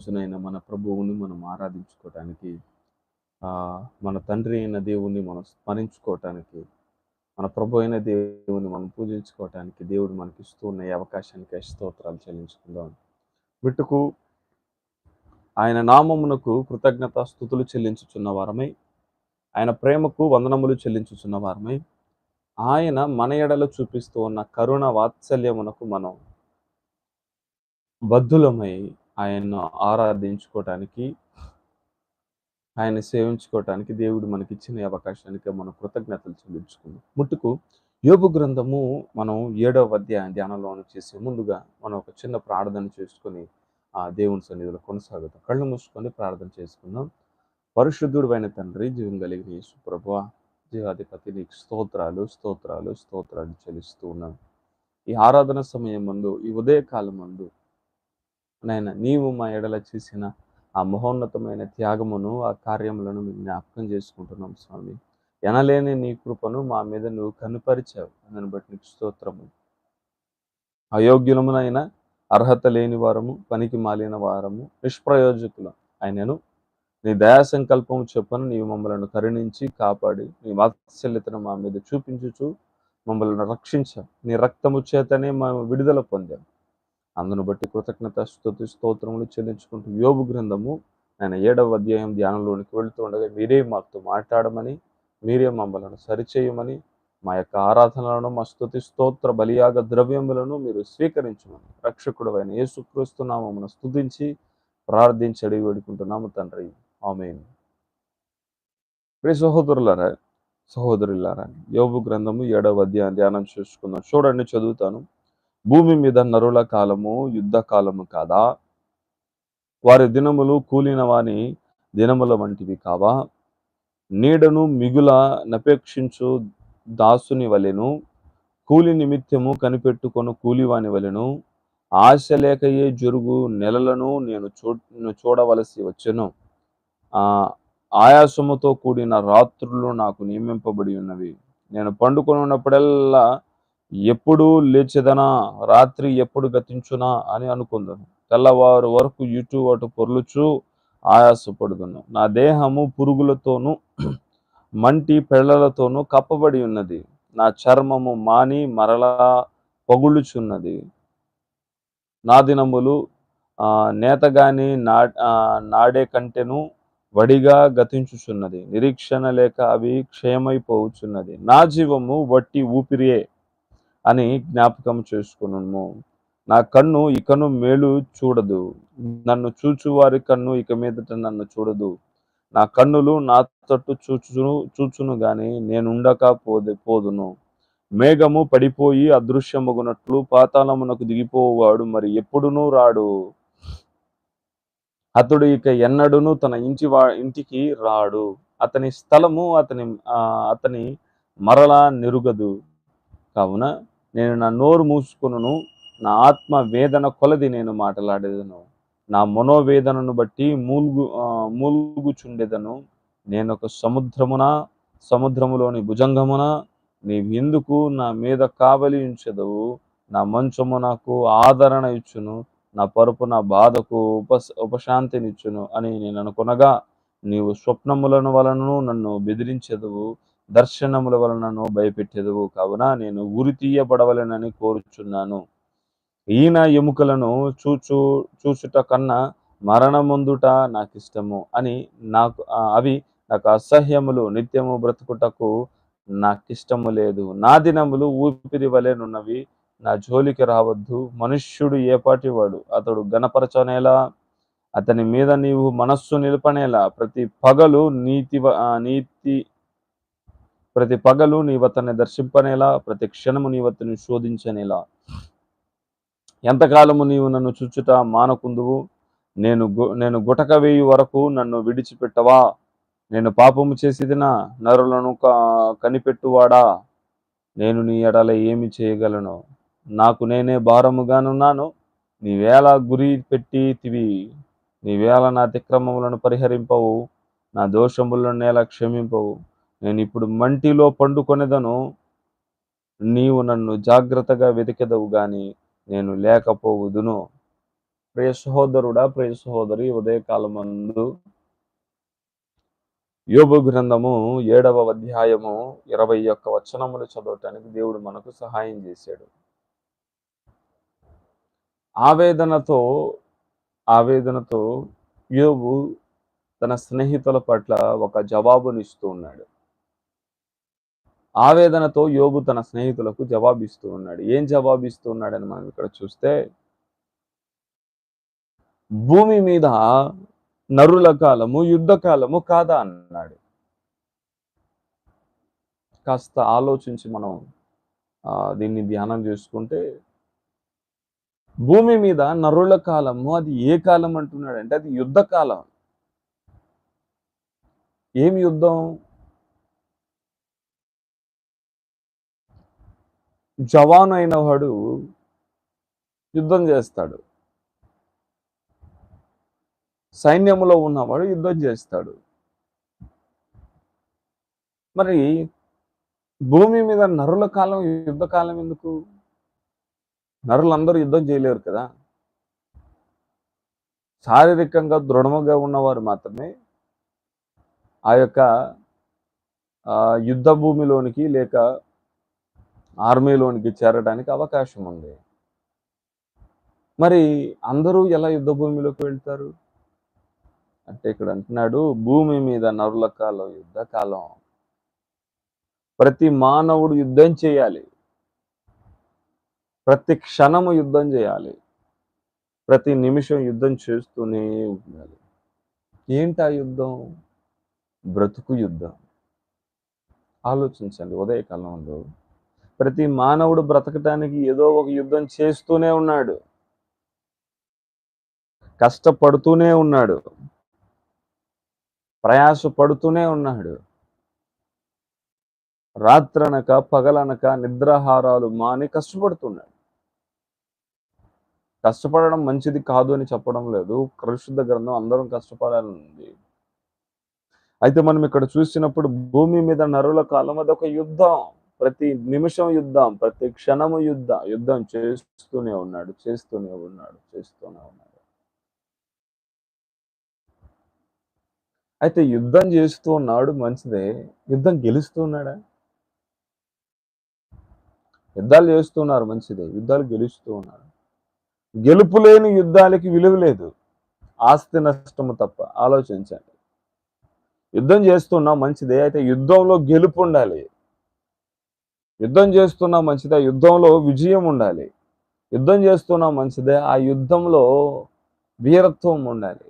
రోజునైనా మన ప్రభువుని మనం ఆరాధించుకోవటానికి మన తండ్రి అయిన దేవుణ్ణి మనం స్మరించుకోవటానికి మన ప్రభు అయిన దేవుని మనం పూజించుకోవటానికి దేవుడు మనకి ఇస్తూ ఉన్న ఈ అవకాశానికి స్తోత్రాలు చెల్లించుకుందాం. బిట్టుకు ఆయన నామమునకు కృతజ్ఞత స్థుతులు చెల్లించుచున్న వారమై ఆయన ప్రేమకు వందనములు చెల్లించుచున్న వారమై ఆయన మన ఎడలో చూపిస్తూ ఉన్న కరుణ వాత్సల్యమునకు మనం బద్ధులమై ఆయన్ను ఆరాధించుకోవటానికి ఆయన సేవించుకోవటానికి దేవుడు మనకి ఇచ్చిన అవకాశానికి మనం కృతజ్ఞతలు చెల్లించుకుందాం. ముట్టుకు యోగు గ్రంథము మనం ఏడవ అధ్యాయం ధ్యానంలోనూ చేసే ముందుగా మనం ఒక చిన్న ప్రార్థన చేసుకొని ఆ దేవుని సన్నిధిలో కొనసాగుతాం. కళ్ళు మూసుకొని ప్రార్థన చేసుకుందాం. పరిశుద్ధుడు అయిన తండ్రి జీవం కలిగిన యేసు ప్రభు జీవాధిపతి నీకు స్తోత్రాలు స్తోత్రాలు స్తోత్రాలు చెల్లిస్తూ ఉన్నాను ఈ ఆరాధన సమయం ముందు ఈ ఉదయకాలం ముందు నాయన నీవు మా ఎడల చేసిన ఆ మహోన్నతమైన త్యాగమును ఆ కార్యములను మేము జ్ఞాపకం చేసుకుంటున్నాం స్వామి. ఎనలేని నీ కృపను మా మీద నువ్వు కనుపరిచావు. దాన్ని బట్టి నీకు స్తోత్రము. అయోగ్యులమునైనా అర్హత లేని వారము పనికి మాలిన వారము నిష్ప్రయోజకులు ఆయనను నీ దయా సంకల్పము చెప్పను నీవు మమ్మలను కరుణించి కాపాడి నీ వాత్సల్యతను మా మీద చూపించుచు మమ్మల్ని రక్షించావు నీ రక్తము చేతనే మేము విడుదల పొందాం. అందును బట్టి కృతజ్ఞత స్థుతి స్తోత్రములు చెల్లించుకుంటూ యోగు గ్రంథము ఆయన ఏడవ అధ్యాయం ధ్యానంలోనికి వెళుతూ ఉండగా మీరే మాతో మాట్లాడమని మీరే మమ్మలను సరిచేయమని మా యొక్క ఆరాధనలను మా స్థుతి స్తోత్ర బలియాగ ద్రవ్యములను మీరు స్వీకరించమని రక్షకుడు అయిన యేసుక్రీస్తు స్థుతించి స్తుతించి ప్రార్థించి అడిగి వేడుకుంటున్నాము తండ్రి. ఆమె ప్రియ సహోదరులారా సహోదరులారా యోగు గ్రంథము ఏడవ అధ్యాయం ధ్యానం చూసుకుందాం. చూడండి చదువుతాను. భూమి మీద నరుల కాలము యుద్ధ కాలము కాదా? వారి దినములు కూలిన వాని దినముల వంటివి కావా? నీడను మిగుల నపేక్షించు దాసుని వలెను కూలి నిమిత్తము కనిపెట్టుకొను కూలివాని వలెను ఆశ లేకయే జరుగు నెలలను నేను చూ చూడవలసి వచ్చెను. ఆ ఆయాసముతో కూడిన రాత్రులు నాకు నియమింపబడి ఉన్నవి. నేను పండుకొని ఉన్నప్పుడల్లా ఎప్పుడు లేచేదనా? రాత్రి ఎప్పుడు గతించునా? అని అనుకుందను తెల్లవారు వరకు ఇటు అటు పొర్లుచు ఆయాసపడుదును. నా దేహము పురుగులతోనూ మంటి పెళ్ళలతోనూ కప్పబడి ఉన్నది. నా చర్మము మాని మరలా పగులుచున్నది. నా దినములు నేతగాని నా నాడే కంటెను వడిగా గతించుచున్నది. నిరీక్షణ లేక అవి క్షయమైపోవుచున్నది. నా జీవము వట్టి ఊపిరియే. అని జ్ఞాపకం చేసుకును నా కన్ను ఇకను మేలు చూడదు. నన్ను చూచువారి కన్ను ఇక మీదట నన్ను చూడదు. నా కన్నులు నా తట్టు చూచును చూచును గాని నేనుండక పోదే పోదును. మేఘము పడిపోయి అదృశ్యమగునట్లు పాతాళమునకు దిగిపోవాడు మరి ఎప్పుడునూ రాడు. అతడు ఇక ఎన్నడును తన ఇంటి వా ఇంటికి రాడు. అతని స్థలము అతని అతని మరలా నిరుగదు. కావున నేను నా నోరు మూసుకును నా ఆత్మ వేదన కొలది నేను మాట్లాడేదను. నా మనోవేదనను బట్టి మూలుగు మూలుగుచుండెదను. నేను ఒక సముద్రమున సముద్రములోని భుజంగమున నీవెందుకు నా మీద కావలి ఉంచెదవు. నా మంచము నాకు ఆదరణ ఇచ్చును నా పరుపు నా బాధకు ఉప ఉపశాంతినిచ్చును అని నేను అనుకునగా నీవు స్వప్నములను వలనను నన్ను బెదిరించెదవు. దర్శనముల వలనను భయపెట్టేదువు. కావున నేను ఉరి తీయబడవలెనని కోరుచున్నాను. ఈయన ఎముకలను చూచు చూచుట కన్నా మరణముందుట నాకు ఇష్టము అని నాకు అవి నాకు అసహ్యములు. నిత్యము బ్రతుకుటకు నాకు ఇష్టము లేదు. నా దినములు ఊపిరి వలెనున్నవి నా జోలికి రావద్దు. మనుష్యుడు ఏపాటి వాడు అతడు గణపరచనేలా అతని మీద నీవు మనస్సు నిలపనేలా. ప్రతి పగలు నీతి నీతి ప్రతి పగలు నీవతన్ని దర్శింపనేలా ప్రతి క్షణము నీవతని శోధించనేలా. ఎంతకాలము నీవు నన్ను చుచ్చుట మానకుందువు? నేను నేను గుటక వేయి వరకు నన్ను విడిచిపెట్టవా? నేను పాపము చేసేదినా నరులను కనిపెట్టువాడా? నేను నీ ఎడల ఏమి చేయగలను? నాకు నేనే భారముగానున్నాను నీవేళ గురి పెట్టి తివి నీవేళ నా అతిక్రమములను పరిహరింపవు నా దోషములను నేల క్షమింపవు. నేను ఇప్పుడు మంటిలో పండుకొనేదను నీవు నన్ను జాగ్రత్తగా వెతికెదవు గాని నేను లేకపోవుదును. ప్రియ సహోదరుడా ప్రియ సహోదరి ఉదయకాలమందు యోబు గ్రంథము ఏడవ అధ్యాయము ఇరవై ఒక్క వచనములు చదవటానికి దేవుడు మనకు సహాయం చేశాడు. ఆవేదనతో ఆవేదనతో యోబు తన స్నేహితుల పట్ల ఒక జవాబునిస్తూ ఉన్నాడు. ఆవేదనతో యోబు తన స్నేహితులకు జవాబిస్తూ ఉన్నాడు. ఏం జవాబిస్తూ ఉన్నాడని మనం ఇక్కడ చూస్తే భూమి మీద నరుల కాలము యుద్ధ కాలము కాదా అన్నాడు. కాస్త ఆలోచించి మనం దీన్ని ధ్యానం చేసుకుంటే భూమి మీద నరుల కాలము అది ఏ కాలం అంటున్నాడంటే అది యుద్ధ కాలం. ఏం యుద్ధం? జవాన్ అయిన వాడు యుద్ధం చేస్తాడు. సైన్యంలో ఉన్నవాడు యుద్ధం చేస్తాడు. మరి భూమి మీద నరుల కాలం యుద్ధ కాలం ఎందుకు? నరులందరూ యుద్ధం చేయలేరు కదా? శారీరకంగా దృఢముగా ఉన్నవారు మాత్రమే ఆ యొక్క యుద్ధ భూమిలోనికి లేక ఆర్మీలోనికి చేరడానికి అవకాశం ఉంది. మరి అందరూ ఎలా యుద్ధ భూమిలోకి వెళ్తారు? అంటే ఇక్కడ అంటున్నాడు భూమి మీద నరుల కాలం యుద్ధ కాలం. ప్రతి మానవుడు యుద్ధం చేయాలి. ప్రతి క్షణము యుద్ధం చేయాలి. ప్రతి నిమిషం యుద్ధం చేస్తూనే ఉండాలి. ఏంటి ఆ యుద్ధం? బ్రతుకు యుద్ధం. ఆలోచించండి ఉదయకాలంలో ప్రతి మానవుడు బ్రతకటానికి ఏదో ఒక యుద్ధం చేస్తూనే ఉన్నాడు. కష్టపడుతూనే ఉన్నాడు. ప్రయాసపడుతూనే ఉన్నాడు. రాత్రనక పగలనక నిద్రాహారాలు మాని కష్టపడుతున్నాడు. కష్టపడడం మంచిది కాదు అని చెప్పడం లేదు. పరిశుద్ధ గ్రంథం అందరం కష్టపడాలని ఉంది అయితే మనం ఇక్కడ చూసినప్పుడు భూమి మీద నరుల కాలం అది ఒక యుద్ధం. ప్రతి నిమిషం యుద్ధం ప్రతి క్షణము యుద్ధం యుద్ధం చేస్తూనే ఉన్నాడు చేస్తూనే ఉన్నాడు చేస్తూనే ఉన్నాడు. అయితే యుద్ధం చేస్తూ ఉన్నాడు మంచిదే యుద్ధం గెలుస్తున్నాడా యుద్ధాలు చేస్తున్నారు మంచిదే యుద్ధాలు గెలుస్తూ ఉన్నారు గెలుపు లేని యుద్ధాలకి విలువ లేదు ఆస్తి నష్టము తప్ప ఆలోచించండి. యుద్ధం చేస్తున్నాం మంచిదే అయితే యుద్ధంలో గెలుపు ఉండాలి. యుద్ధం చేస్తున్నా మంచిదే యుద్ధంలో విజయం ఉండాలి. యుద్ధం చేస్తున్నా మంచిదే ఆ యుద్ధంలో వీరత్వం ఉండాలి.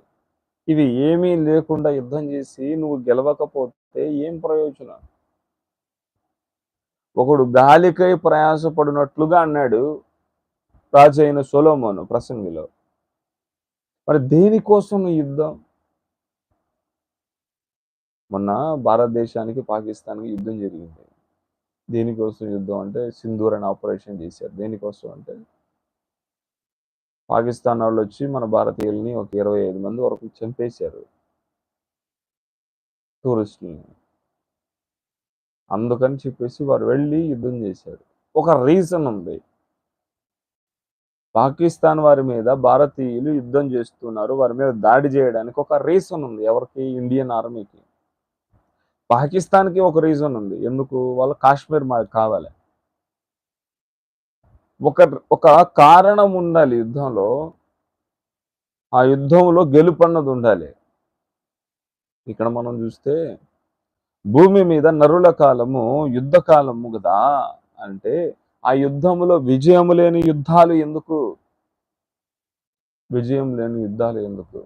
ఇవి ఏమీ లేకుండా యుద్ధం చేసి నువ్వు గెలవకపోతే ఏం ప్రయోజనం? ఒకడు గాలికై ప్రయాసపడినట్లుగా అన్నాడు రాజైన సొలోమోను ప్రసంగిలో. మరి దేనికోసం యుద్ధం? మొన్న భారతదేశానికి పాకిస్తాన్కి యుద్ధం జరిగింది. దేనికోసం యుద్ధం అంటే సింధూర్ అని ఆపరేషన్ చేశారు. దేనికోసం అంటే పాకిస్తాన్ వాళ్ళు వచ్చి మన భారతీయుల్ని ఒక ఇరవై ఐదు మంది వరకు చంపేశారు టూరిస్టులని. అందుకని చెప్పేసి వారు వెళ్ళి యుద్ధం చేశారు. ఒక రీజన్ ఉంది. పాకిస్తాన్ వారి మీద భారతీయులు యుద్ధం చేస్తున్నారు. వారి మీద దాడి చేయడానికి ఒక రీజన్ ఉంది. ఎవరికి? ఇండియన్ ఆర్మీకి. పాకిస్తాన్కి ఒక రీజన్ ఉంది. ఎందుకు? వాళ్ళ కాశ్మీర్ మాకు కావాలి. ఒక ఒక కారణం ఉండాలి యుద్ధంలో. ఆ యుద్ధంలో గెలుపు అన్నది ఉండాలి. ఇక్కడ మనం చూస్తే భూమి మీద నరుల కాలము యుద్ధ కాలము కదా. అంటే ఆ యుద్ధములో విజయం లేని యుద్ధాలు ఎందుకు? విజయం లేని యుద్ధాలు ఎందుకు?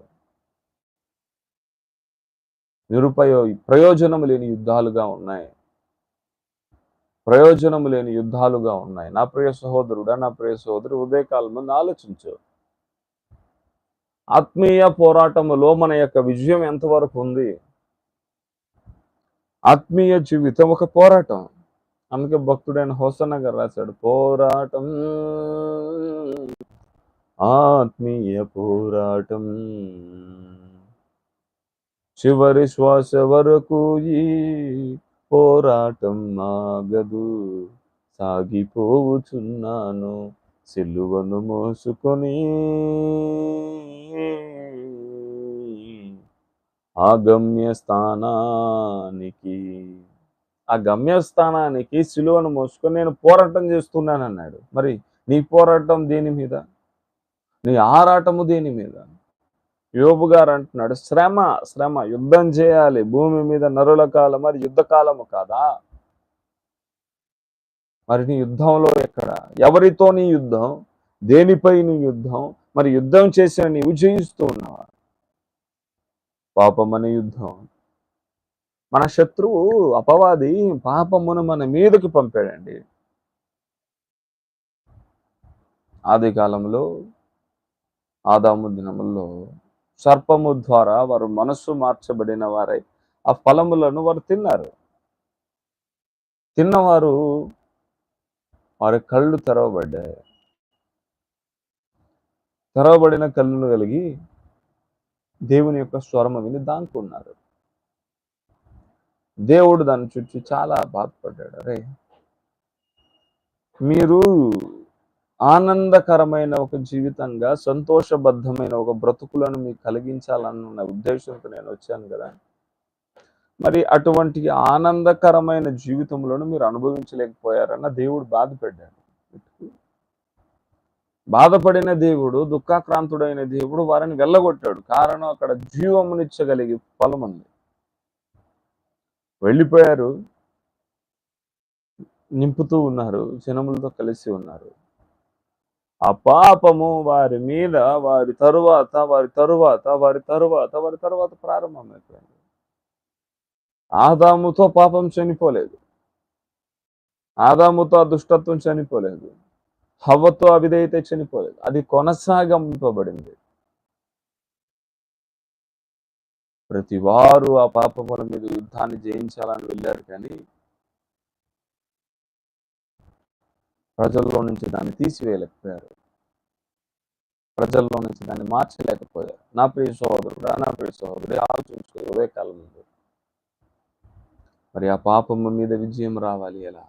నిరుపయో ప్రయోజనం లేని యుద్ధాలుగా ఉన్నాయి. ప్రయోజనం లేని యుద్ధాలుగా ఉన్నాయి. నా ప్రియ సహోదరుడా నా ప్రియ సహోదరు ఉదయకాలం ముందు ఆలోచించు. ఆత్మీయ పోరాటములో మన యొక్క విజయం ఎంతవరకు ఉంది? ఆత్మీయ జీవితం ఒక పోరాటం. అందుకే భక్తుడైన హోసన్న గారు రాశాడు పోరాటం ఆత్మీయ పోరాటం చివరి శ్వాస వరకు ఈ పోరాటం ఆగదు. సాగిపోవుచున్నాను సిలువను మోసుకొని. ఆ గమ్యస్థానానికి ఆ గమ్యస్థానానికి సిలువను మోసుకొని నేను పోరాటం చేస్తున్నానన్నాడు. మరి నీ పోరాటం దేని మీద? నీ ఆరాటము దేని మీద? యోబు గారు అంటున్నాడు శ్రమ శ్రమ యుద్ధం చేయాలి. భూమి మీద నరుల కాలం మరి యుద్ధ కాలము కాదా? మరి నీ యుద్ధంలో ఎక్కడ? ఎవరితో నీ యుద్ధం? దేనిపై నీ యుద్ధం? మరి యుద్ధం చేసిన నీవు జయిస్తూ ఉన్నావా? పాపమనే యుద్ధం. మన శత్రువు అపవాది పాపమును మన మీదకి పంపాడండి. ఆది కాలంలో ఆదాము దినముల్లో సర్పము ద్వారా వారు మనస్సు మార్చబడిన వారై ఆ ఫలములను వారు తిన్నారు. తిన్నవారు వారి కళ్ళు తెరవబడ్డాయి. తెరవబడిన కళ్ళు కలిగి దేవుని యొక్క స్వరము విని దాంకున్నారు. దేవుడు దాన్ని చుట్టూ చాలా బాధపడ్డాడు. అరే మీరు ఆనందకరమైన ఒక జీవితంగా సంతోషబద్ధమైన ఒక బ్రతుకులను మీకు కలిగించాలన్న ఉద్దేశంతో నేను వచ్చాను కదా. మరి అటువంటి ఆనందకరమైన జీవితంలో మీరు అనుభవించలేకపోయారన్న దేవుడు బాధపడ్డాడు. బాధపడిన దేవుడు దుఃఖాక్రాంతుడైన దేవుడు వారిని వెళ్ళగొట్టాడు. కారణం అక్కడ జీవమునిచ్చగలిగే ఫలం ఉంది. వెళ్ళిపోయారు నింపుతూ ఉన్నారు జనములతో కలిసి ఉన్నారు. ఆ పాపము వారి మీద వారి తరువాత వారి తరువాత వారి తరువాత వారి తరువాత ప్రారంభమైపోయింది. ఆదాముతో పాపం చనిపోలేదు. ఆదాముతో ఆ దుష్టత్వం చనిపోలేదు. హవ్వతో అవిధేయత చనిపోలేదు. అది కొనసాగింపబడింది. ప్రతి వారు ఆ పాపముల మీద యుద్ధాన్ని జయించాలని వెళ్ళారు కానీ ప్రజల్లో నుంచి దాన్ని తీసివేయలేకపోయారు. ప్రజల్లో నుంచి దాన్ని మార్చలేకపోయారు. నా ప్రియ సోదరుడు నా ప్రియ సోదరుడు ఆలోచించుకో ఉదయ ముందు మరి ఆ పాపము మీద విజయం రావాలి ఎలా?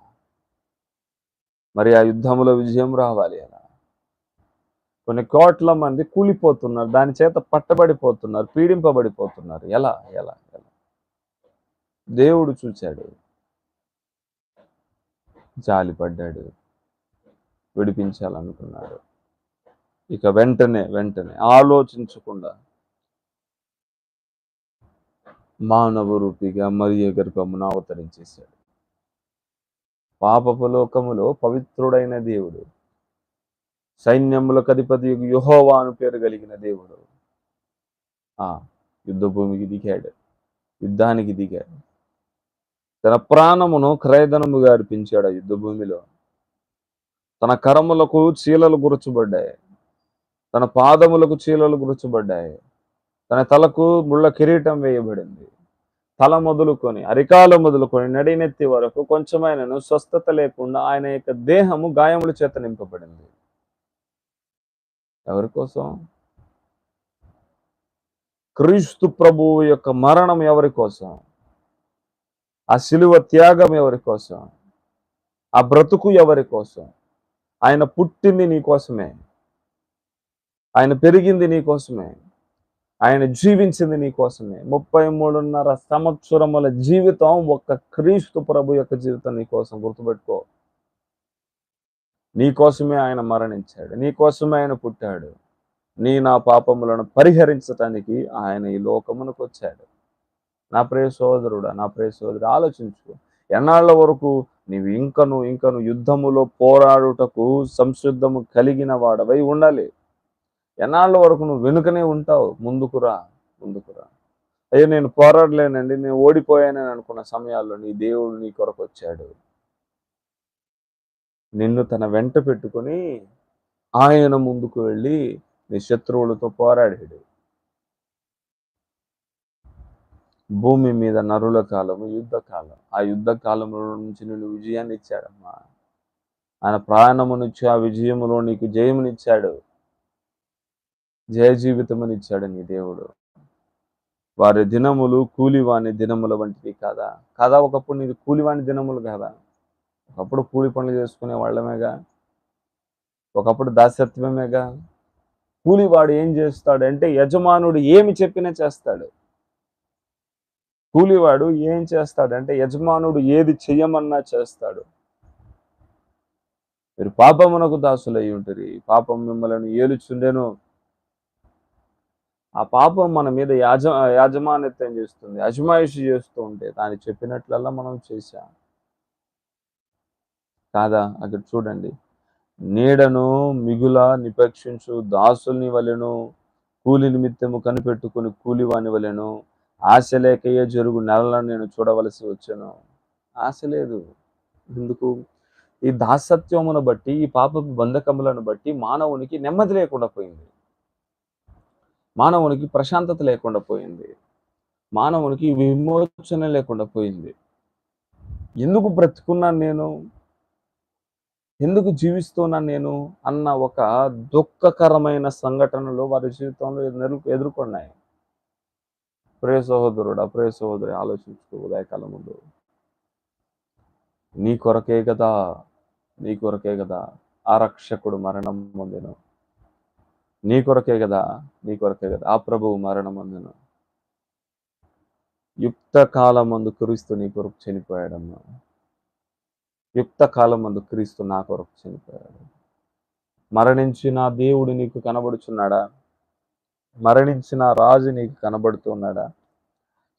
మరి ఆ యుద్ధంలో విజయం రావాలి ఎలా? కొన్ని కోట్ల మంది కూలిపోతున్నారు. దాని చేత పట్టబడిపోతున్నారు పీడింపబడిపోతున్నారు. ఎలా? ఎలా? ఎలా? దేవుడు చూశాడు. జాలిపడ్డాడు. విడిపించాలనుకున్నాడు. ఇక వెంటనే వెంటనే ఆలోచించకుండా మానవ రూపిగా మరియ గర్భమున అవతరించేశాడు. పాపపు లోకములో పవిత్రుడైన దేవుడు సైన్యములకు అధిపతి యుహోవా అను పేరు కలిగిన దేవుడు ఆ యుద్ధ భూమికి దిగాడు యుద్ధానికి దిగాడు. తన ప్రాణమును క్రయధనముగా అర్పించాడు ఆ యుద్ధ భూమిలో తన కరములకు చీలలు గురచబడ్డాయి. తన పాదములకు చీలలు గురచబడ్డాయి. తన తలకు ముళ్ళ కిరీటం వేయబడింది. తల మొదలుకొని అరికాల మొదలుకొని నడినెత్తి వరకు కొంచెమైనను స్వస్థత లేకుండా ఆయన యొక్క దేహము గాయముల చేత నింపబడింది. ఎవరి కోసం? క్రీస్తు ప్రభువు యొక్క మరణం ఎవరి కోసం? ఆ శిలువ త్యాగం ఎవరి కోసం? ఆ బ్రతుకు ఎవరి కోసం? ఆయన పుట్టింది నీ కోసమే. ఆయన పెరిగింది నీ కోసమే. ఆయన జీవించింది నీ కోసమే. ముప్పై మూడున్నర సంవత్సరముల జీవితం ఒక్క క్రీస్తు ప్రభు యొక్క జీవితం నీకోసం గుర్తుపెట్టుకో. నీ కోసమే ఆయన మరణించాడు. నీ కోసమే ఆయన పుట్టాడు. నీ నా పాపములను పరిహరించటానికి ఆయన ఈ లోకమునకు వచ్చాడు నా ప్రియ సోదరుడా నా ప్రియ సోదరుడు ఆలోచించుకో. ఎన్నాళ్ళ వరకు నీవు ఇంకను ఇంకను యుద్ధములో పోరాడుటకు సంసిద్ధము కలిగిన వాడవై ఉండాలి. ఎన్నాళ్ళ వరకు నువ్వు వెనుకనే ఉంటావు? ముందుకురా ముందుకురా అయ్యో నేను పోరాడలేనండి నేను ఓడిపోయానని అనుకున్న సమయాల్లో నీ దేవుడు నీ కొరకు వచ్చాడు. నిన్ను తన వెంట పెట్టుకొని ఆయన ముందుకు వెళ్ళి నీ శత్రువులతో పోరాడాడు. భూమి మీద నరుల కాలము యుద్ధ కాలం. ఆ యుద్ధ కాలంలో నుంచి నేను విజయాన్ని ఇచ్చాడమ్మా. ఆయన ప్రాణమునిచ్చి ఆ విజయములో నీకు జయమునిచ్చాడు. జయ జీవితముని ఇచ్చాడు నీ దేవుడు. వారి దినములు కూలివాని దినముల వంటివి కాదా? కాదా ఒకప్పుడు నీది కూలివాని దినములు కాదా? ఒకప్పుడు కూలి పనులు చేసుకునే వాళ్ళమేగా? ఒకప్పుడు దాసత్వమేగా కూలివాడు ఏం చేస్తాడు అంటే యజమానుడు ఏమి చెప్పినా చేస్తాడు. కూలివాడు ఏం చేస్తాడంటే యజమానుడు ఏది చెయ్యమన్నా చేస్తాడు. మీరు పాపమునకు దాసులై ఉంటుంది పాపం మిమ్మల్ని ఏలుచుండెను. ఆ పాపం మన మీద యాజ యాజమాన్యత్వం చేస్తుంది. అజమాయిషి చేస్తూ ఉంటే దాన్ని చెప్పినట్లల్లా మనం చేశాం. కాదా? అక్కడ చూడండి. నీడను మిగుల నిపేక్షించు దాసుల్ని వలెను కూలి నిమిత్తము కనిపెట్టుకుని కూలివాని వలెను ఆశ లేకయే జరుగు నెలలను నేను చూడవలసి వచ్చాను. ఆశ లేదు. ఎందుకు? ఈ దాసత్వమును బట్టి ఈ పాపపు బంధకములను బట్టి మానవునికి నెమ్మది లేకుండా పోయింది. మానవునికి ప్రశాంతత లేకుండా పోయింది. మానవునికి విమోచన లేకుండా పోయింది. ఎందుకు బ్రతుకున్నాను నేను? ఎందుకు జీవిస్తున్నాను నేను? అన్న ఒక దుఃఖకరమైన సంఘటనలు వారి జీవితంలో ఎదుర్కొన్నాయి. ప్రే సహోదరుడు అప్రియ సహోదరి ఆలోచించుకో ఉదయకాలం ముందు. నీ కొరకే కదా నీ కొరకే కదా ఆ రక్షకుడు మరణం పొందెను. నీ కొరకే కదా నీ కొరకే కదా ఆ ప్రభువు మరణం పొందెను. యుక్త కాలం మందు క్రీస్తు నీ కొరకు చనిపోయాడమ్మా. యుక్త కాలం మందు క్రీస్తు నా కొరకు చనిపోయాడు. మరణించిన దేవుడు నీకు కనబడుచున్నాడా? మరణించిన రాజు నీకు కనబడుతున్నాడా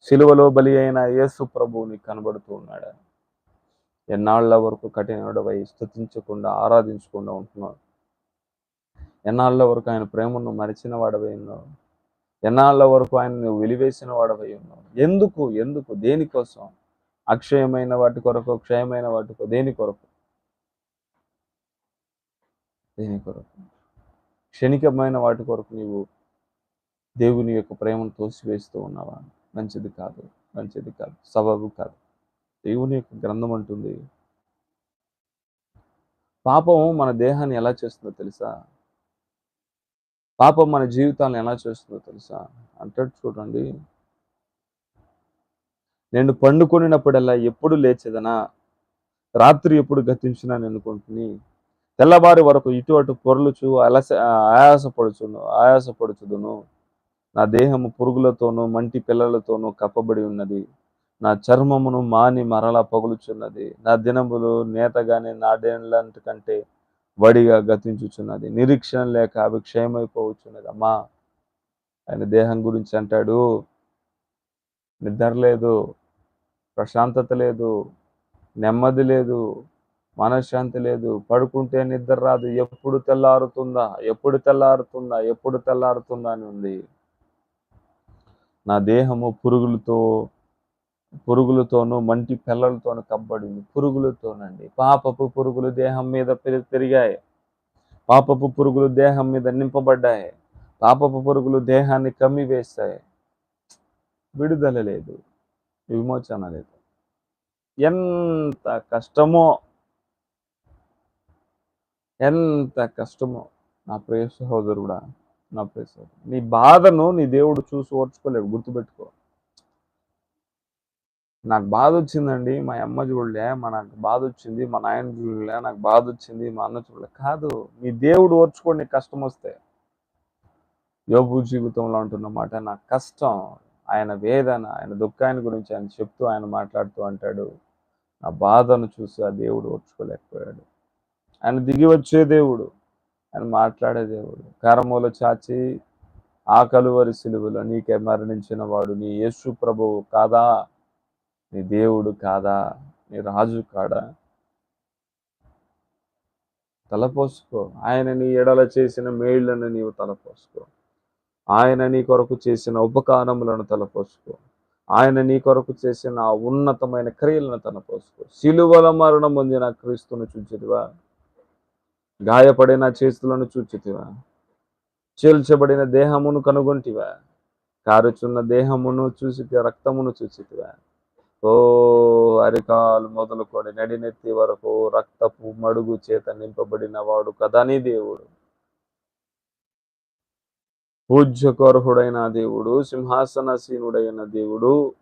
సిలువలో బలి అయిన యేసు ప్రభువు నీకు కనబడుతూ ఉన్నాడా? ఎన్నాళ్ళ వరకు కఠినడవై స్థుతించకుండా ఆరాధించకుండా ఉంటున్నావు ఎన్నాళ్ళ వరకు ఆయన ప్రేమను మరిచిన వాడవై ఉన్నావు ఎన్నాళ్ళ వరకు ఆయన నువ్వు వెలివేసిన వాడవై ఉన్నావు ఎందుకు ఎందుకు? దేనికోసం అక్షయమైన వాటి కొరకు క్షయమైన వాటి దేని కొరకు? దేని కొరకు? క్షణికమైన వాటి కొరకు నీవు దేవుని యొక్క ప్రేమను తోసివేస్తూ ఉన్నావా? మంచిది కాదు మంచిది కాదు సబబు కాదు. దేవుని యొక్క గ్రంథం అంటుంది పాపం మన దేహాన్ని ఎలా చేస్తుందో తెలుసా? పాపం మన జీవితాలను ఎలా చేస్తుందో తెలుసా? అంటాడు చూడండి. నేను పండుకొనినప్పుడల్లా ఎప్పుడు లేచేదనా? రాత్రి ఎప్పుడు గతించినా అనుకుంటుని తెల్లవారి వరకు ఇటు అటు పొరలుచు అలస ఆయాసపడుచును ఆయాసపడుచుదును. నా దేహము పురుగులతోనూ మంటి పిల్లలతోనూ కప్పబడి ఉన్నది. నా చర్మమును మాని మరలా పగులుచున్నది. నా దినములు నేతగానే నాడేళ్ళంటి కంటే వడిగా గతించుచున్నది. నిరీక్షణ లేక అవి క్షయమైపోవచ్చున్నది అమ్మా! ఆయన దేహం గురించి అంటాడు. నిద్ర లేదు ప్రశాంతత లేదు నెమ్మది లేదు మనశ్శాంతి లేదు. పడుకుంటే నిద్ర రాదు. ఎప్పుడు తెల్లారుతుందా? ఎప్పుడు తెల్లారుతుందా? ఎప్పుడు తెల్లారుతుందా అని ఉంది. నా దేహము పురుగులతో పురుగులతోనూ మంటి పిల్లలతోనూ కబ్బడింది పురుగులతోనండి. పాపపు పురుగులు దేహం మీద పెరిగాయి. పాపపు పురుగులు దేహం మీద నింపబడ్డాయి. పాపపు పురుగులు దేహాన్ని కమ్మి వేస్తాయి విడుదల లేదు. విమోచన లేదు. ఎంత కష్టమో ఎంత కష్టమో నా ప్రియ సహోదరుడా నా ప్రియ నీ బాధను నీ దేవుడు చూసి ఓర్చుకోలేడు గుర్తుపెట్టుకో. నాకు బాధ వచ్చిందండి మా అమ్మ చూడలే మా నాకు బాధ వచ్చింది మా నాయన చూడలే నాకు బాధ వచ్చింది మా అన్న చూడలే. కాదు మీ దేవుడు ఓర్చుకోండి కష్టం వస్తే. యోగు జీవితంలో అంటున్నమాట నాకు కష్టం ఆయన వేదన ఆయన దుఃఖాన్ని గురించి ఆయన చెప్తూ ఆయన మాట్లాడుతూ అంటాడు. నా బాధను చూసి ఆ దేవుడు ఓర్చుకోలేకపోయాడు. ఆయన దిగి వచ్చే దేవుడు. అని మాట్లాడే దేవుడు. కరములు చాచి ఆ కలువరి సిలువలో నీకే మరణించిన వాడు. నీ యేసు ప్రభువు కాదా? నీ దేవుడు కాదా? నీ రాజు కాడా? తలపోసుకో. ఆయన నీ ఎడల చేసిన మేళ్ళను నీవు తలపోసుకో. ఆయన నీ కొరకు చేసిన ఉపకారములను తలపోసుకో. ఆయన నీ కొరకు చేసిన ఉన్నతమైన క్రియలను తలపోసుకో. సిలువల మరణం పొందిన క్రీస్తును చూచిదివా గాయపడిన చేతులను చూచితివా? చీల్చబడిన దేహమును కనుగొంటివా? కారుచున్న దేహమును చూసి రక్తమును చూచితివా? ఓ అరికాలు మొదలుకొని నడినెత్తి వరకు రక్తపు మడుగు చేత నింపబడిన వాడు కదా దేవుడు? పూజ్యకర్హుడైన దేవుడు సింహాసనసీనుడైన దేవుడు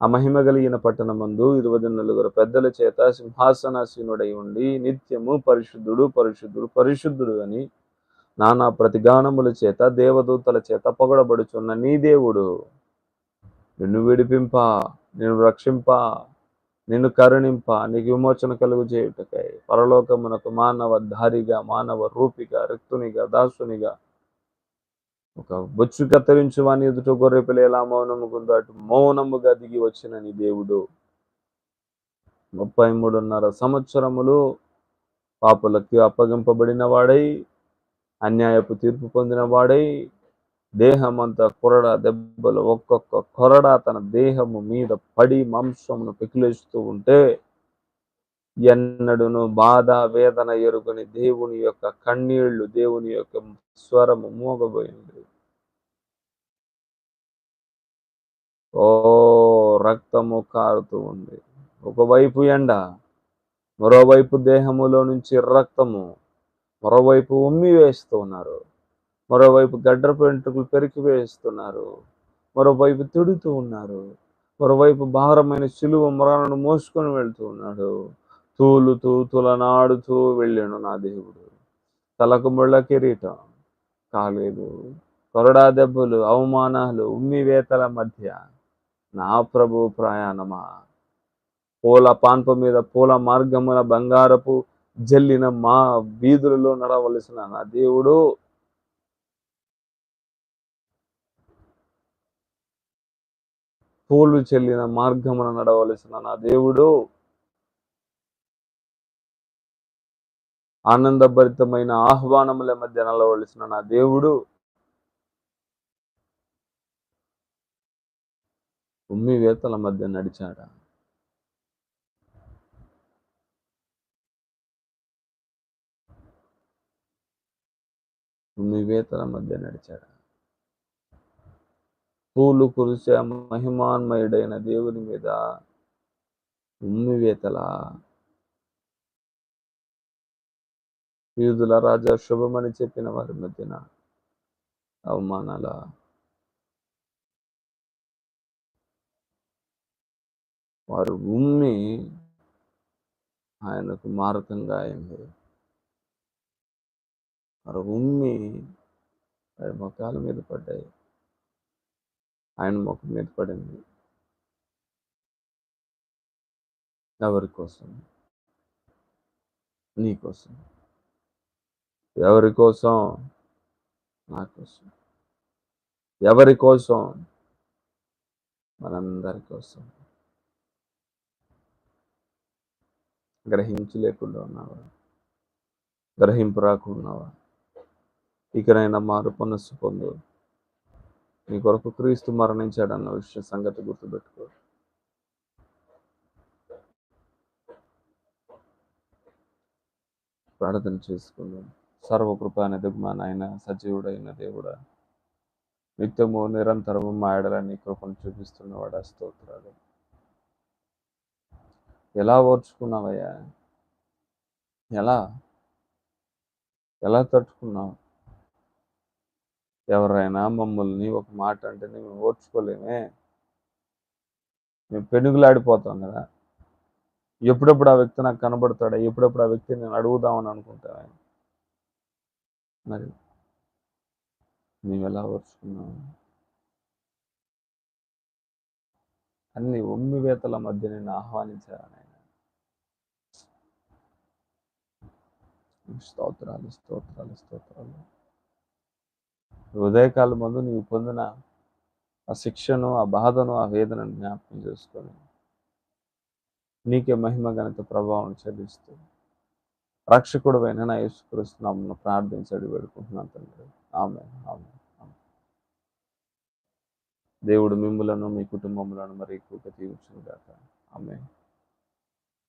ఆ మహిమ కలిగిన పట్టణమందు ఇరవై నలుగురు పెద్దల చేత సింహాసనాసీనుడై ఉండి నిత్యము పరిశుద్ధుడు పరిశుద్ధుడు పరిశుద్ధుడు అని నానా ప్రతిగానముల చేత దేవదూతల చేత పొగడబడుచున్న నీ దేవుడు. నిన్ను విడిపింప నిన్ను రక్షింప నిన్ను కరుణింప నీకు విమోచన కలుగు చేయుటకై పరలోకమునకు మానవ ధారిగా మానవ రూపిగా రిక్తునిగా దాసునిగా ఒక బొచ్చు కత్తిరించు వాని ఎదుట గొర్రె పిల్ల ఎలా మౌనముగుందో అటు మౌనముగా దిగి వచ్చిన నీ దేవుడు. ముప్పై మూడున్నర సంవత్సరములు పాపులకి అప్పగింపబడిన వాడై అన్యాయపు తీర్పు పొందిన వాడై దేహమంతా కొరడ దెబ్బలు ఒక్కొక్క కొరడ తన దేహము మీద పడి మాంసమును పెకిలేస్తూ ఉంటే ఎన్నడును బాధ వేదన ఎరుగని దేవుని యొక్క కన్నీళ్ళు దేవుని యొక్క స్వరము మోగబోయింది. ఓ రక్తము కారుతూ ఉంది. ఒకవైపు ఎండ మరోవైపు దేహములో నుంచి రక్తము మరోవైపు ఉమ్మి వేస్తూ ఉన్నారు మరోవైపు గడ్డ పెంట్రుకలు పెరికి వేస్తున్నారు. మరోవైపు తిడుతూ ఉన్నారు. మరోవైపు భారమైన సులువ మరణను మోసుకొని వెళ్తూ ఉన్నాడు. తూలుతూ తులనాడుతూ వెళ్ళాను నా దేవుడు. తలకు ముళ్ళ కిరీటం. కాలేదు. కొరడా దెబ్బలు అవమానాలు ఉమ్మి వేతల మధ్య నా ప్రభు ప్రయాణమా? పూల పాన్ప మీద పూల మార్గముల బంగారపు జల్లిన మా వీధులలో నడవలసిన నా దేవుడు. పూలు చెల్లిన మార్గమున నడవలసిన నా దేవుడు. ఆనందభరితమైన ఆహ్వానముల మధ్య నిలవలసిన నా దేవుడు. ఉమ్మి వేతల మధ్య నడిచాడా? ఉమ్మి వేతల మధ్య నడిచాడా? పూలు కురిసే మహిమాన్మయుడైన దేవుని మీద ఉమ్మి యూదుల రాజా శుభమని చెప్పిన వారి మధ్యన అవమానాల వారు ఉమ్మి ఆయనకు మారకంగా అయింది. వారు ఉమ్మి వారి ముఖాల మీద పడ్డాయి. ఆయన ముఖం మీద పడింది. ఎవరి కోసం? నీ కోసం. ఎవరి కోసం? నా కోసం. ఎవరి కోసం? మనందరి కోసం. గ్రహించలేకుండా ఉన్నావా గ్రహింపు రాకున్నావా ఇకనైనా మారు మనస్సు పొందు. నీ కొరకు క్రీస్తు మరణించాడన్న విషయ సంగతి గుర్తుపెట్టుకో. ప్రార్థన చేసుకుందాం. సర్వకృపాన దిగ్మా నాయన సజీవుడైన దేవుడా. నిత్యము నిరంతరము మా ఎడల కృపను చూపిస్తున్నవాడా స్తోత్రాలు. ఎలా ఓర్చుకున్నావయ్యా? ఎలా? ఎలా తట్టుకున్నావు? ఎవరైనా మమ్మల్ని ఒక మాట అంటే మేము ఓర్చుకోలేమే. మేము పెనుగులాడిపోతాం కదా. ఎప్పుడెప్పుడు ఆ వ్యక్తి నాకు కనబడతాడా? ఎప్పుడెప్పుడు ఆ వ్యక్తి నేను అడుగుదామని అనుకుంటాను మరి మేము ఎలా ఓర్చుకున్నాం అన్ని ఉమ్మి వేతల మధ్య నేను ఆహ్వానించాను ఆయన స్తోత్రాలు స్తోత్రాలు స్తోత్రాలు. హృదయకాల ముందు నీవు పొందిన ఆ శిక్షను ఆ బాధను ఆ వేదనను జ్ఞాపకం చేసుకొని నీకే మహిమ ఘనత ప్రభావం చెల్లిస్తూ రక్షకుడు అయిన నా యేసుక్రీస్తునామను ప్రార్థించడి పెడుకుంటున్నాను తండ్రి. ఆమె ఆమె దేవుడు మిమ్ములను మీ కుటుంబములను మరి ఎక్కువగా తీర్చుగాక ఆమె